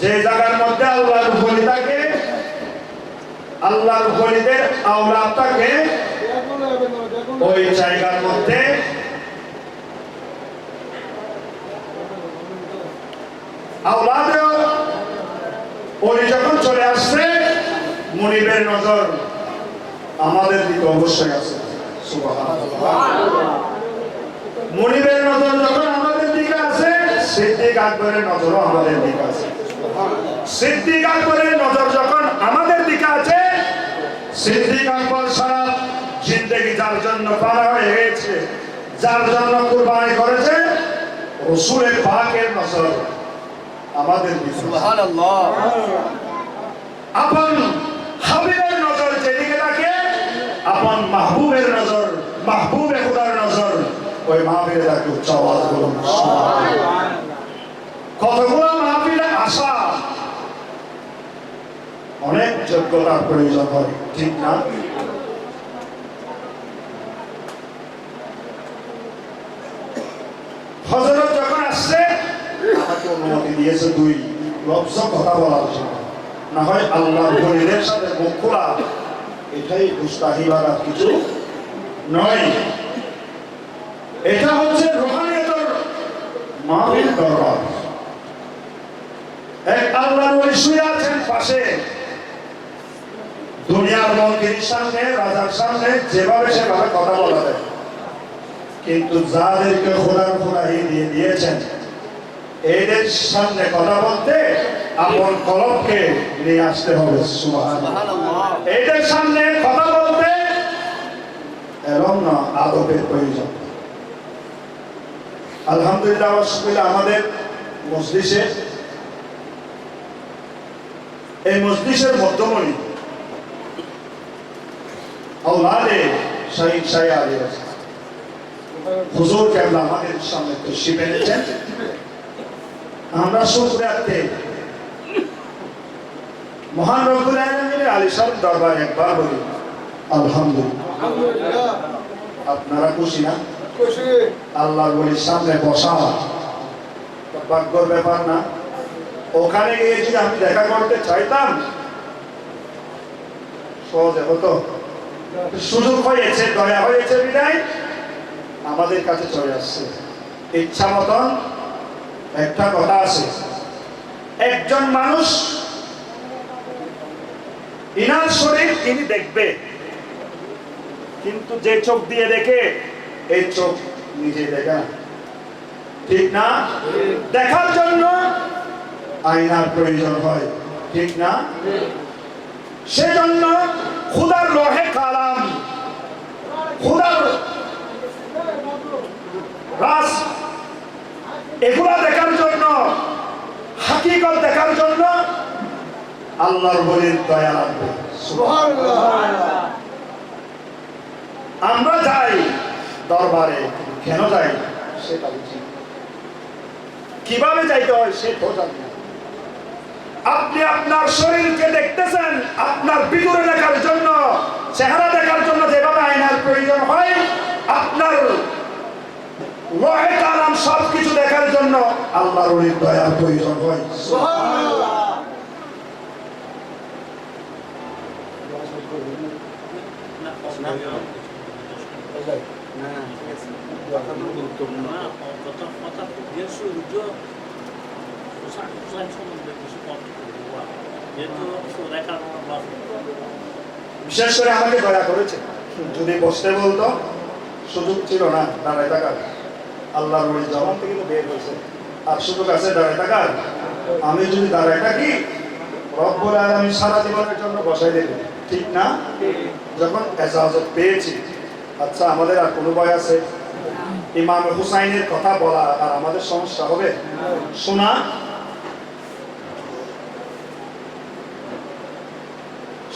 যে জায়গার মধ্যে আল্লাহর বলি থাকে, আল্লাহর বলিদের আওলাদ থাকে, ওই জায়গার মধ্যে যখন চলে আসছে নজর আমাদের দিকে অবশ্যই আছে। মনিবের নজর যখন সিদ্দিক আকবরের নজরও আমাদের দিকে আছে সিদ্দিক আকবরের নজর যখন আমাদের দিকে আছে সিদ্দিক আকবর সারা জিন্দগি যার জন্য পারা হয়ে গেছে যার জন্য কুরবানি করেছে রসুলের পাকের নজর আমাদের। আপন হাবিবের নজর যেদিকে থাকে আপন মাহবুবের নজর মাহবুবে খুদার নজর ওই মাহফিলে থাকে উচ্চ আওয়াজ বলুন। কতগুলো মাহফিলে আসা। অনেক যোগ্যতার প্রয়োজন হয়, ঠিক না? হজরত যখন এটাই গুস্তাহিবার আর কিছু এটা হচ্ছে রোহানিয়তর ওলি দুনিয়ার সামনে, রাজার সামনে, যেভাবে সেভাবে কথা বলা যায়। কিন্তু যাদেরকে খোদার খোদাহি দিয়ে দিয়েছেন, এদের সামনে কথা বলতে আপন কলমকে নিয়ে আসতে হবে। এদের সামনে কথা বলতে এবং না, আদবের প্রয়োজন। আলহামদুলিল্লাহ আমাদের মসজিষে এই মসজিষের মধ্যমণি আউলাদে শহীদ শাহ আলী হুজুর কেবলা আমাদের সামনে তশরিফ এনেছেন। আমরা শুক্রাতে মহান রব্বুল আলামিনের আলিশান দরবার একবার বলি আলহামদুলিল্লাহ। আপনারা খুশি না? আল্লাহর বলির সামনে বসা। ভাগ্যর ব্যাপার না। ওখানে গিয়ে যদি আমি দেখা করতে চাইতাম সহজে হতো। সুযোগ হয়েছে দয়া হয়েছে বিদায় আমাদের কাছে চলে আসছে। ইচ্ছা মতন একটা কথা আছে। একজন মানুষ ইনার শরীর তিনি দেখবে কিন্তু যে চোখ দিয়ে দেখে এই চোখ নিজে দেখে ঠিক না? দেখার জন্য আয়নার প্রয়োজন হয়। ঠিক না? সেজন্য খুদার লোহে কালাম। খুদার রাস এগুলা দেখার জন্য, হাকিকত দেখার জন্য আল্লাহর বলির দয়া লাগবে। আমরা যাই দরবারে, কেন যাই? সেটা না। কীভাবে যাইতে হয় সে না। আপনি আপনার শরীরকে দেখতেছেন, আপনার ভিতরে দেখার জন্য, চেহারা দেখার জন্য যেভাবে আয়নার প্রয়োজন হয়, আপনার লহে কালাম সব কিছু দেখার জন্য আল্লাহর অলির দয়ার প্রয়োজন হয়। বিশেষ করে আমাকে দয়া করেছে। যদি বসতে বলতো সুযোগ ছিল না, দাঁড়ায় থাকার আল্লাহর ওই জবান থেকে তো বের হয়েছে। আর সুযোগ আছে দাঁড়ায় থাকার আমি যদি দাঁড়ায় থাকি, রব্বুল আলামিন সারা জীবনের জন্য বসাই দেবে। ঠিক না? যখন এজাজত পেয়েছি। আচ্ছা আমাদের আর কোনো ভয় আছে? ইমাম হুসাইনের কথা বলা আর আমাদের সমস্যা হবে? শোনা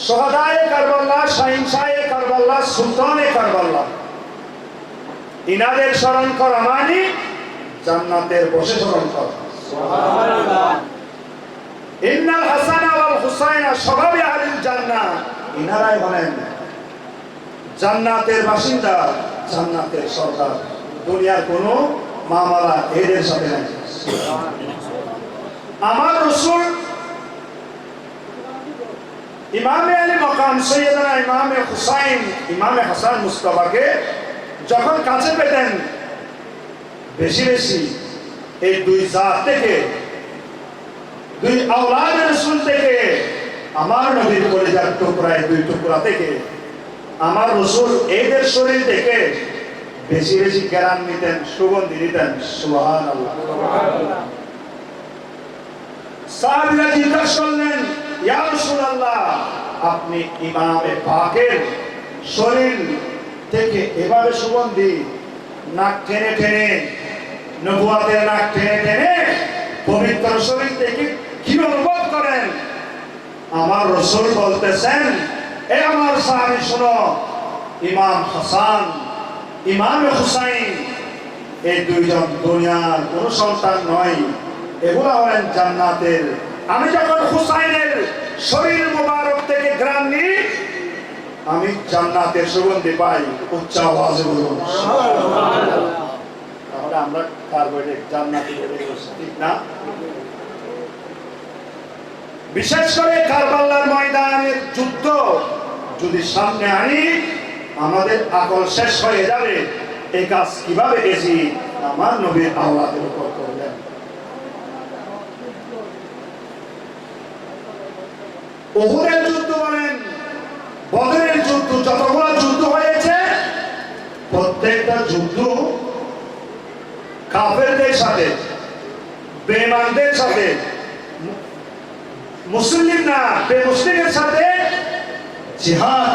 সোহাদায়ে কারবাল্লাহ শাহিনশাহে কারবাল্লাহ সুলতানে কারবাল্লাহ ইনাদের স্মরণ করা মানে জান্নাতের বসে স্মরণ করা। ইন্নাল হাসান ওয়াল হুসাইনা সবাবি আহলিল জান্নাহ। ইনারাই হলেন জান্নাতের বাসিন্দা জান্নাতের সরকার দুনিয়ার কোনো মামালা এদের সাথে নাই। আমার রসুল ইমামে আলী মকাম সৈয়দনা ইমামে হুসাইন ইমামে হাসান মুস্তফাকে যখন কাছে পেতেন বেশি বেশি এই দুই জাত থেকে দুই আওলাদ রসুল থেকে আমার নবীর কলিজার টুকরায় দুই টুকরা থেকে আমার রসুল এদের শরীর থেকে বেশি বেশি কেরান নিতেন সুগন্ধি নিতেন সুহান আল্লাহ সাহাবিরা জিজ্ঞাসা করলেন ইয়া আপনি ইমামে পাকের শরীর থেকে এভাবে সুগন্ধি নাক টেনে টেনে, নবুয়াতের নাক টেনে টেনে পবিত্র শরীর থেকে কি অনুভব করেন। আমার রসুল বলতেছেন, এ আমার সাহাবি শোনো, ইমাম হাসান, ইমাম হুসাইন এই দুইজন দুনিয়ার কোন সন্তান নয়, এগুলা হলেন জান্নাতের আমি যখন হুসাইনের শরীর মোবারক থেকে গ্রাম নিই আমি জান্নাতের সুগন্ধি পাই উচ্চ আওয়াজে বলুন। তাহলে আমরা কার্বোহাইড্রেট জান্নাতি ঠিক না? বিশেষ করে কারবাল্লার ময়দানের যুদ্ধ যদি সামনে আনি আমাদের আকল শেষ হয়ে যাবে। এই কাজ কীভাবে গেছি আমার নবীর আহ্লাদের উপর করলেন ওহুদের যুদ্ধ বলেন, বদরের যুদ্ধ, যতগুলো যুদ্ধ হয়েছে, প্রত্যেকটা যুদ্ধ কাফেরদের সাথে বেমানদের সাথে মুসলিম না বেমুসলিমের সাথে জিহাদ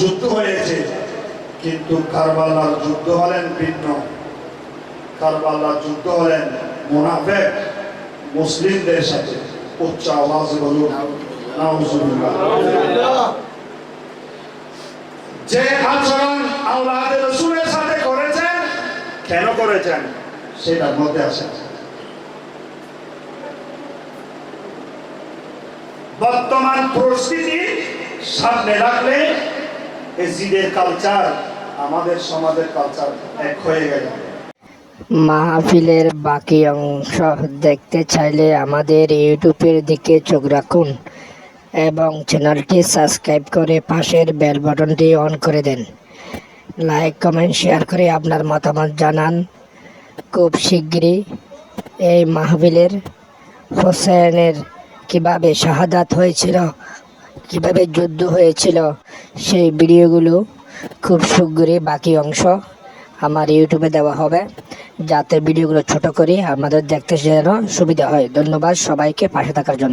যুদ্ধ হয়েছে। কিন্তু কারবালার যুদ্ধ হলেন ভিন্ন। কারবালার যুদ্ধ হলেন মোনাফেক, মুসলিমদের সাথে। উচ্চ আওয়াজ বলুন। যে আচরণ রসুলের সাথে করেছেন, কেন করেছেন? সেটার মধ্যে বর্তমান পরিস্থিতি সামনে রাখলে জিদের কালচার আমাদের সমাজের কালচার এক হয়ে গেল। মাহফিলের বাকি অংশ দেখতে চাইলে আমাদের ইউটিউবের দিকে চোখ রাখুন। এবং চ্যানেলটি সাবস্ক্রাইব করে পাশের বেল বাটনটি অন করে দেন। লাইক কমেন্ট শেয়ার করে আপনার মতামত জানান। খুব শিগগিরই এই মাহবিলের হোসেনের কীভাবে শাহাদাত হয়েছিল, কীভাবে যুদ্ধ হয়েছিল, সেই ভিডিওগুলো খুব শিগগিরই বাকি অংশ আমার ইউটিউবে দেওয়া হবে। যাতে ভিডিওগুলো ছোট করে, আমাদের দেখতে যেন সুবিধা হয়। ধন্যবাদ সবাইকে পাশে থাকার জন্য।